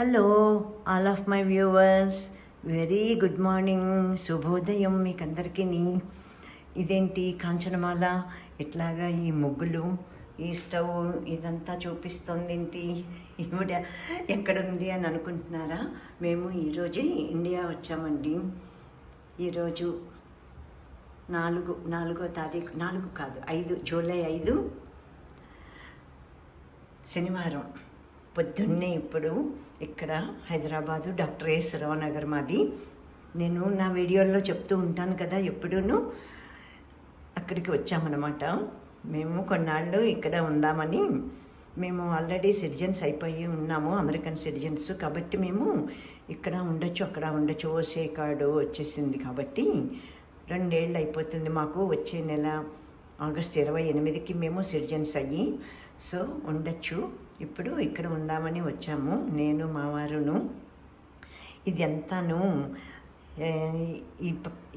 Hello all of my viewers very good morning శుభోదయం మీకు అందరికీ ఇదేంటి కాంచనమాల? ఇట్లాగా ఈ ముగ్గులు ఈ స్టవ్ ఇదంతా చూపిస్తుంది ఏంటి ఈవిడ ఎక్కడుంది అని అనుకుంటున్నారా? మేము ఈరోజే ఇండియా వచ్చామండి. ఈరోజు నాలుగు నాలుగో తారీఖు నాలుగు కాదు ఐదు జూలై ఐదు శనివారం. పొద్దున్నే ఇప్పుడు ఇక్కడ హైదరాబాదు డాక్టర్ ఎస్ రావు నగర్ మాది. నేను నా వీడియోల్లో చెప్తూ ఉంటాను కదా ఎప్పుడూను అక్కడికి వచ్చామన్నమాట. మేము కొన్నాళ్ళు ఇక్కడ ఉందామని మేము ఆల్రెడీ సిటిజన్స్ అయిపోయి ఉన్నాము అమెరికన్ సిటిజన్స్. కాబట్టి మేము ఇక్కడ ఉండొచ్చు అక్కడ ఉండొచ్చు. ఓసే కార్డు వచ్చేసింది కాబట్టి రెండేళ్ళు అయిపోతుంది మాకు. వచ్చే నెల ఆగస్ట్ ఇరవై ఎనిమిదికి మేము సిటిజన్స్ అయ్యి సో ఉండొచ్చు. ఇప్పుడు ఇక్కడ ఉందామని వచ్చాము. నేను మా వారును. ఇది అంతాను ఈ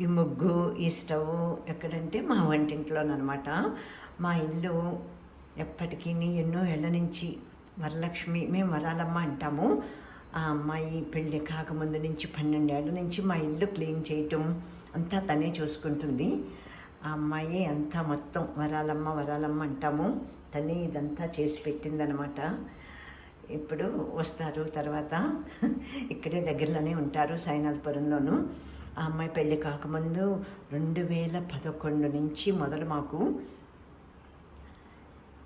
ఈ ముగ్గు ఈ స్టవ్ ఎక్కడంటే మా వంటింట్లోనమాట మా ఇల్లు ఎప్పటికీ ఎన్నో ఏళ్ళ నుంచి వరలక్ష్మి మేము వరాలమ్మ అంటాము. ఆ అమ్మాయి పెళ్ళి కాకముందు నుంచి పన్నెండేళ్ళ నుంచి మా ఇల్లు క్లీన్ చేయటం అంతా తనే చూసుకుంటుంది. ఆ అమ్మాయి అంతా మొత్తం వరాలమ్మ వరాలమ్మ అంటాము. తనే ఇదంతా చేసి పెట్టిందనమాట. ఇప్పుడు వస్తారు తర్వాత. ఇక్కడే దగ్గరలోనే ఉంటారు సాయినాథపురంలోను ఆ అమ్మాయి పెళ్ళి కాకముందు రెండు వేల పదకొండు నుంచి మొదలు మాకు.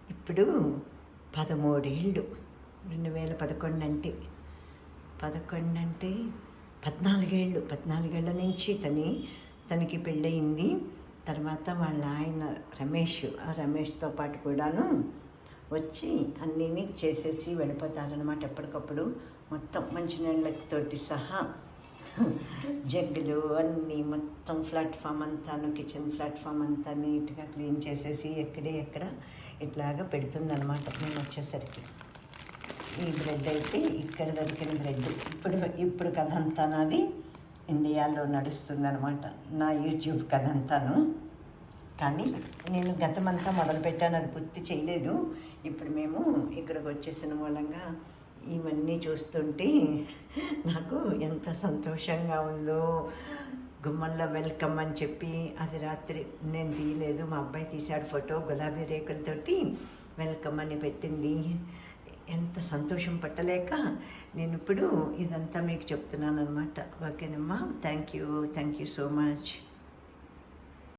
ఇప్పుడు పదమూడేళ్ళు. రెండు వేల పదకొండు అంటే పదకొండు అంటే పద్నాలుగేళ్ళు. పద్నాలుగేళ్ళ నుంచి తని తనకి పెళ్ళయింది. తర్వాత వాళ్ళ ఆయన రమేష్ ఆ రమేష్తో పాటు కూడాను వచ్చి అన్నీ చేసేసి వెళ్ళిపోతారనమాట ఎప్పటికప్పుడు. మొత్తం మంచినీళ్ళతోటి సహా జగ్గులు అన్నీ మొత్తం ప్లాట్ఫామ్ అంతాను కిచెన్ ప్లాట్ఫామ్ అంతా నీట్గా క్లీన్ చేసేసి ఎక్కడే ఎక్కడ ఇట్లాగా పెడుతుందనమాట మేము వచ్చేసరికి. ఈ బ్రెడ్ అయితే ఇక్కడ దొరికిన బ్రెడ్. ఇప్పుడు ఇప్పుడు కదంతా అంతా నాది. ఇండియాలో నడుస్తుందనమాట నా యూట్యూబ్ కథ అంతాను కానీ నేను గతమంతా మొదలుపెట్టాను అది పూర్తి చేయలేదు. ఇప్పుడు మేము ఇక్కడికి వచ్చేసిన మూలంగా ఇవన్నీ చూస్తుంటే నాకు ఎంత సంతోషంగా ఉందో. గుమ్మంలో వెల్కమ్ అని చెప్పి అది రాత్రి నేను తీయలేదు. మా అబ్బాయి తీశాడు ఫోటో గులాబీ రేకులతోటి వెల్కమ్ అని పెట్టింది. ఎంత సంతోషం పట్టలేక నేను ఇప్పుడు ఇదంతా మీకు చెప్తున్నాను అనమాట ఓకేనమ్మా? Thank you thank you so much